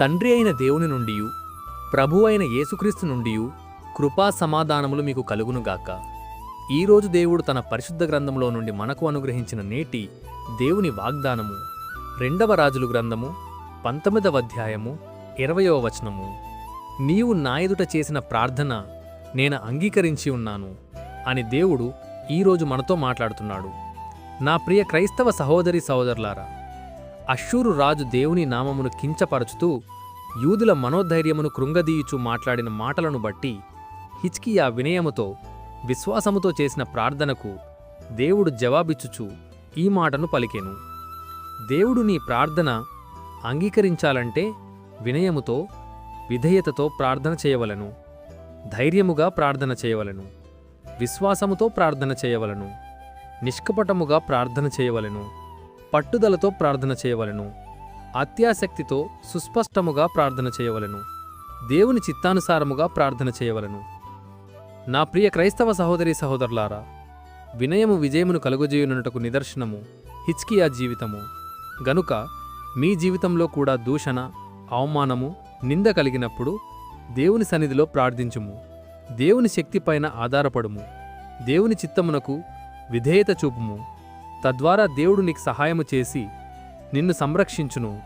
తండ్రి అయిన దేవుని నుండి ప్రభు అయిన యేసుక్రీస్తు నుండి కృపా సమాధానములు మీకు కలుగునుగాక ఈరోజు దేవుడు తన పరిశుద్ధ గ్రంథంలో నుండి మనకు అనుగ్రహించిన నేటి దేవుని వాగ్దానము రెండవ రాజులు గ్రంథము పంతొమ్మిదవ అధ్యాయము ఇరవయవ వచనము. నీవు నాయదుట చేసిన ప్రార్థన నేను అంగీకరించి ఉన్నాను అని దేవుడు ఈరోజు మనతో మాట్లాడుతున్నాడు. నా ప్రియ క్రైస్తవ సహోదరి సహోదరులారా అశ్షూరు రాజు దేవుని నామమును కించపరచుతూ యూదుల మనోధైర్యమును కృంగదీయుచూ మాట్లాడిన మాటలను బట్టి హిచ్కియా వినయముతో విశ్వాసముతో చేసిన ప్రార్థనకు దేవుడు జవాబిచ్చుచు ఈ మాటను పలికెను. దేవుడు నీ ప్రార్థన అంగీకరించాలంటే వినయముతో విధేయతతో ప్రార్థన చేయవలను. ధైర్యముగా ప్రార్థన చేయవలను. విశ్వాసముతో ప్రార్థన చేయవలను. నిష్కపటముగా ప్రార్థన చేయవలెను. పట్టుదలతో ప్రార్థన చేయవలెను. అత్యాసక్తితో సుస్పష్టముగా ప్రార్థన చేయవలెను. దేవుని చిత్తానుసారముగా ప్రార్థన చేయవలెను. నా ప్రియ క్రైస్తవ సహోదరి సహోదరులారా వినయము విజయమును కలుగజేయునుటకు నిదర్శనము హిచ్కియా జీవితము. గనుక మీ జీవితంలో కూడా దూషణ అవమానము నింద కలిగినప్పుడు దేవుని సన్నిధిలో ప్రార్థించుము. దేవుని శక్తిపైన ఆధారపడుము. దేవుని చిత్తమునకు విధేయత చూపుము. తద్వారా దేవుడు నీకు సహాయము చేసి నిన్ను సంరక్షించును.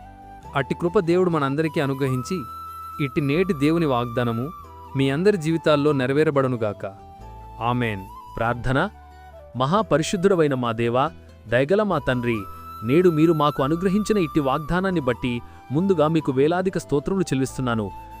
అట్టి కృప దేవుడు మనందరికీ అనుగ్రహించి ఇట్టి నేటి దేవుని వాగ్దానము మీ అందరి జీవితాల్లో నెరవేరబడనుగాక ఆమెన్. ప్రార్థన. మహాపరిశుద్ధుడవైన మా దేవా దయగల మా తండ్రి నేడు మీరు మాకు అనుగ్రహించిన ఇట్టి వాగ్దానాన్ని బట్టి ముందుగా మీకు వేలాదిక స్తోత్రములు చెల్లిస్తున్నాను.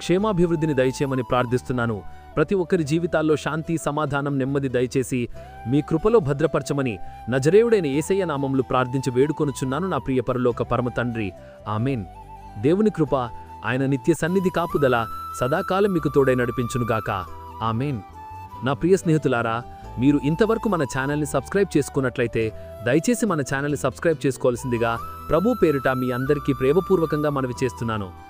క్షేమాభివృద్ధిని దయచేయమని ప్రార్థిస్తున్నాను. ప్రతి ఒక్కరి జీవితాల్లో శాంతి సమాధానం నెమ్మది దయచేసి మీ కృపలో భద్రపరచమని నజరేయుడైన ఏసయ్య నామంలో ప్రార్థించి వేడుకొనుచున్నాను నా ప్రియ పరలోక పరమ తండ్రి. ఆమెన్. దేవుని కృప ఆయన నిత్య సన్నిధి కాపుదల సదాకాలం మీకు తోడై నడిపించునుగాక ఆమెన్. నా ప్రియ స్నేహితులారా మీరు ఇంతవరకు మన ఛానల్ని సబ్స్క్రైబ్ చేసుకున్నట్లయితే దయచేసి మన ఛానల్ని సబ్స్క్రైబ్ చేసుకోవాల్సిందిగా ప్రభు పేరిట మీ అందరికీ ప్రేమపూర్వకంగా మనవి చేస్తున్నాను.